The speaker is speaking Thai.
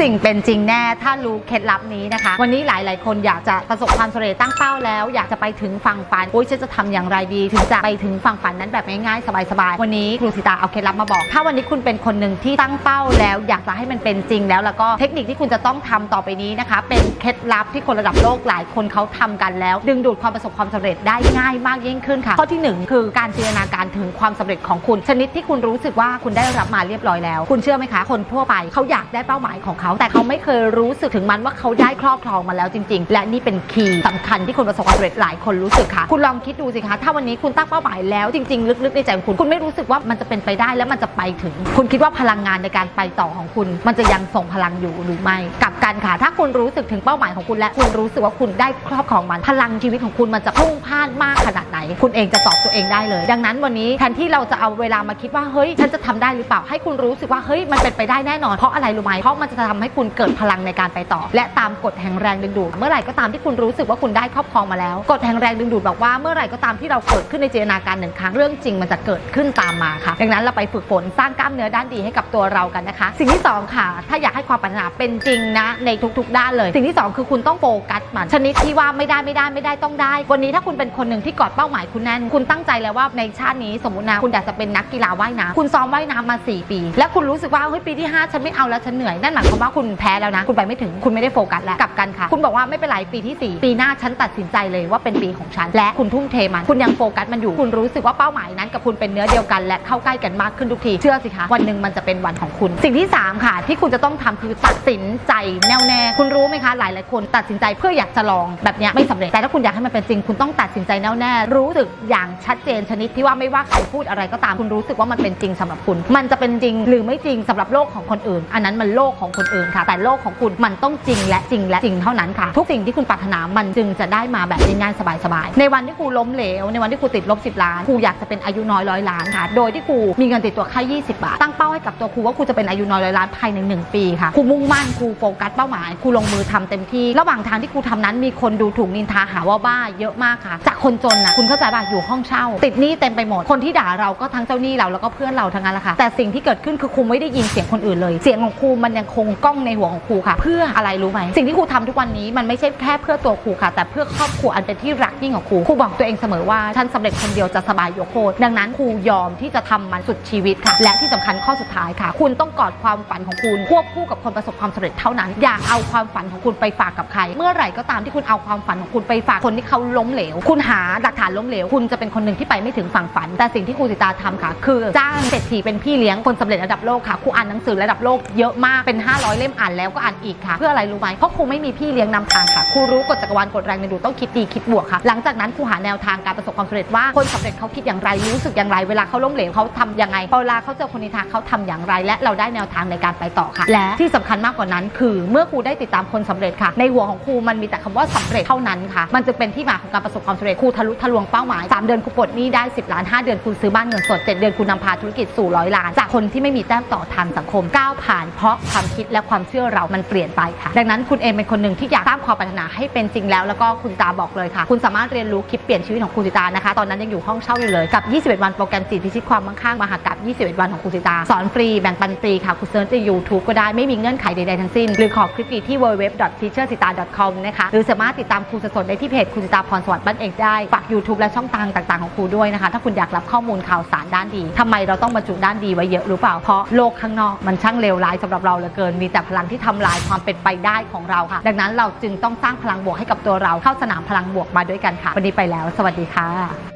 สิ่งเป็นจริงแน่ถ้ารู้เคล็ดลับนี้นะคะ วันนี้หลาย ๆ คนอยากจะประสบความสำเร็จตั้งเป้าแล้ว อยากจะไปถึงฝั่งฝันโอ้ยฉันจะทำอย่างไรดี ถึงจะไปถึงฝั่งฝันนั้นแบบง่าย ๆ สบาย ๆ วันนี้ครูสิตาเอาเคล็ดลับมาบอก ถ้าวันนี้คุณเป็นคนหนึ่งที่ตั้งเป้าแล้ว อยากจะให้มันเป็นจริงแล้ว แล้วก็เทคนิคที่คุณจะต้องทำต่อไปนี้นะคะ เป็นเคล็ดลับที่คนระดับโลกหลายคนเขาทำกันแล้ว ดึงดูดความประสบความสำเร็จได้ง่ายมากยิ่งขึ้นค่ะข้อที่หนึ่งคือการจินตนาการถึงความสำเร็จของคุณชนิดที่คุณรู้สึกว่าคุณได้รับมาเรียบร้อยแล้ว คุณเชื่อไหมคะ คนทั่วไปเขาอยากได้เป้าหมายของเขาแต่เขาไม่เคยรู้สึกถึงมันว่าเขาได้ครอบครองมาแล้วจริง ๆ และนี่เป็นคีย์สำคัญที่คนประสบความสำเร็จหลายคนรู้สึกค่ะ คุณลองคิดดูสิคะ ถ้าวันนี้คุณตั้งเป้าหมายแล้วจริง ๆ ลึกๆในใจของคุณ คุณไม่รู้สึกว่ามันจะเป็นไปได้และมันจะไปถึง คุณคิดว่าพลังงานในการไปต่อของคุณ มันจะยังส่งพลังอยู่หรือไม่กลับกันค่ะ ถ้าคุณรู้สึกถึงเป้าหมายของคุณและคุณรู้สึกว่าคุณได้ครอบครองมันพลังชีวิตของคุณมันจะพุ่งพล่านมากขนาดไหน คุณเองจะตอบตัวเองได้เลย ดังนั้นวันนี้แทนที่เราจะเอาเวลามาคิดว่าเฮ้ยฉันจะทำได้หรือเปล่าให้คุณรู้สึกว่าเฮ้ยมันเป็นไปได้แน่นอนเพราะอะไรรู้ไหมเพราะมันจะทำให้คุณเกิดพลังในการไปต่อ และตามกฎแห่งแรงดึงดูดเมื่อไหร่ก็ตามที่คุณรู้สึกว่าคุณได้ครอบครองมาแล้วกฎแห่งแรงดึงดูดบอกว่าเมื่อไหร่ก็ตามที่เราเกิดขึ้นในจินตนาการหนึ่งครั้งเรื่องจริงมันจะเกิดขึ้นตามมาค่ะ ดังนั้นเราไปฝึกฝนสร้างกล้ามเนื้อด้านดีให้กับตัวเรากันนะคะ สิ่งที่สองค่ะ ถ้าอยากให้ความปรารถนาเป็นจริงนะในทุกๆ ด้านเลย สิ่งที่สองคือคุณต้องโฟกัสมันชนิดที่ว่าไม่ได้ไม่ได้ไม่ได้ต้องได้ วันนี้ถ้าคุณเป็นคนหนึ่งที่กอดเป้าหมายคุณแน่น คุณตั้งใจแล้วว่าในชาตินี้สมมตินะคุณอยากจะเป็นนักกีฬาว่ายน้ำคุณซ้อมว่ายน้ำมา 4 ปี และคุณรู้สึกว่าเฮ้ยปีที่ 5 ฉันไม่เอาแล้วฉันเหนื่อยนั่นหมายความว่าคุณแพ้แล้วนะ คุณไปไม่ถึงคุณไม่ได้โฟกัสแล้วกลับกันค่ะ คุณบอกว่าไม่เป็นไรปีที่ 4 ปีหน้าฉันตัดสินใจเลยว่าเป็นปีของฉันและคุณทุ่มเทมันคุณยังโฟกัสมันอยู่ คุณรู้สึกว่าเป้าหมายนั้นกับคุณเป็นเนื้อเดียวกัน และเข้าใกล้กันมากขึ้นทุกทีเชื่อสิคะวันหนึ่งมันจะเป็นวันของคุณ สิ่งที่สามค่ะ ที่คุณจะต้องทำคือตัดสินใจแน่วแน่คุณรู้ไหมคะหลายหลายคนตัดสินใจเพื่ออยากจะลองแบบนี้ไม่สำเร็จแต่ถ้าคุณอยากให้มันเป็นจริง คุณต้องตัดสินใจแน่วแน่รู้สึกอย่างชัดเจนชนิดที่ว่าไม่ว่าใครพูดอะไรก็ตามคุณรู้สึกว่ามันเป็นจริงสำหรับคุณ มันจะเป็นจริงหรือไม่จริงสำหรับโลกของคนอื่น อันนั้นมันโลกของคนอื่นค่ะ แต่โลกของคุณมันต้องจริงและจริงและจริงเท่านั้นค่ะ ทุกสิ่งที่คุณปรารถนามันจึงจะได้มาแบบง่ายๆสบายๆในวันที่ครูล้มเหลวในวันที่ครูติดลบ 10 ล้านครูอยากจะเป็นอายุน้อยร้อยล้านค่ะ โดยที่ครูมีเงินติดตัวแค่20 บาทตั้งเป้าให้กับตัวครูว่าครูจะเป็นอายุน้อยร้อยล้านภายใน 1 ปีค่ะครูมุ่งมั่นครูโฟกัสเป้าหมายครูลงมือทำเต็มที่ ระหว่างทางที่ครูทำนั้นมีคนดูถูกนินทาหาว่าบ้าเยอะมากค่ะ จากคนจนนะคุณเข้าใจป่ะอยู่ห้องเช่า ติดหนี้เต็มไปหมด คนที่ด่าเราก็ทั้งเจ้าหนี้เราแล้วก็เพื่อนเราทั้งนั้นแหละค่ะ แต่สิ่งที่เกิดขึ้นคือครูไม่ได้ยินเสียงคนอื่นเลย เสียงของครูมันยังคงก้องในหัวของครูค่ะ เพื่ออะไรรู้ไหมสิ่งที่ครูทำทุกวันนี้มันไม่ใช่แค่เพื่อตัวครูค่ะ แต่เพื่อครอบครัวอันเป็นที่รักยิ่งของครูครูบอกตัวเองเสมอว่าฉันสำเร็จคนเดียวจะสบายโยโคตรดังนั้นครูยอมที่จะทำมันสุดชีวิตค่ะ และที่สำคัญข้อสุดท้ายค่ะ คุณต้องกอดความฝันของคุณควบคู่กับคนประสบความสำเร็จเท่านั้นอย่าเอาความฝันของคุณไปฝากกับใคร เมื่อไหร่ก็ตามที่คุณเอาความฝันของคุณไปฝากคนที่เขาล้มเหลว คุณหาหลักฐานล้มเหลว คุณจะเป็นคนหนึ่งที่ไปไม่ถึงฝั่งฝัน แต่สิ่งที่ครูสิตาทำค่ะ คือจ้างเศรษฐีเป็นพี่เลี้ยงคนสำเร็จระดับโลกค่ะครูอ่านหนังสือระดับโลกเยอะมากเป็น 500 เล่มอ่านแล้วก็อ่านอีกค่ะ เพื่ออะไรรู้ไหมเพราะครูไม่มีพี่เลี้ยงนำทางค่ะครูรู้กฎจักรวาลกฎแรงดึงดูดต้องคิดดีคิดบวกค่ะ หลังจากนั้นครูหาแนวทางการประสบความสำเร็จว่าคนสำเร็จเขาคิดอย่างไรรู้สึกอย่างไร เวลาเขาล้มเหลวเขาทำยังไงพอเวลาเขาเจอคนนินทาเขาทำอย่างไร และเราได้แนวทางในการไปต่อค่ะ และที่สำคัญมากกว่านั้นคือเมื่อครูได้ติดตามคนสำเร็จค่ะ ในหัวของครูมันมีแต่คำว่าสำเร็จเท่านั้นค่ะ มันจึงเป็นที่มาของการประสบความสำเร็จครูทะลุทะลวงเป้าหมาย 3 เดือนครูปลดหนี้ได้ 10 ล้าน 5 เดือนครูซื้อบ้านเงินสด 7 เดือนครูนำพาธุรกิจสู่ร้อยล้าน จากคนที่ไม่มีแต้มต่อทางสังคมก้าวผ่านเพราะความคิดและความเชื่อเรามันเปลี่ยนไปค่ะ ดังนั้นคุณเองเป็นคนหนึ่งที่อยากสร้างความปรารถนาให้เป็นจริงแล้วแล้วก็คุณตาบอกเลยค่ะ คุณสามารถเรียนรู้คลิปเปลี่ยนชีวิตของคุณสิตานะคะ ตอนนั้นยังอยู่ห้องเช่าอยู่เลยกับ 21 วันโปรแกรมจิตพิชิตความมั่งคั่งมหากาพย์21 วันของคุณสิตาสอนฟรีแบ่งปันฟรีค่ะคุณเซิร์ชใน YouTube ก็ได้ไม่มีเงื่อนไขใดๆทั้งสิ้นหรือขอคลิปฟรีที่ www.teachersita.com นะคะหรือสามารถติดตามครูสดได้ที่เพจครูสิตาพรสวัสดิ์บ้านเอกได้ฝาก YouTube และช่องทางต่างๆของครูด้วยนะคะ ถ้าคุณอยากรับข้อมูลข่าวสารด้านดีทำไมเราต้องบรรจุด้านดีไว้เยอะหรู้เปล่าเพราะโลกข้างนอกมันช่างเลวร้ายสำหรับเราเหลือเกิน มีแต่พลังที่ทำลายความเป็นไปได้ของเราค่ะ ดังนั้นเราจึงต้องสร้างพลังบวกให้กับตัวเราเข้าสนามพลังบวกมาด้วยกันค่ะวันนี้ไปแล้ว สวัสดีค่ะ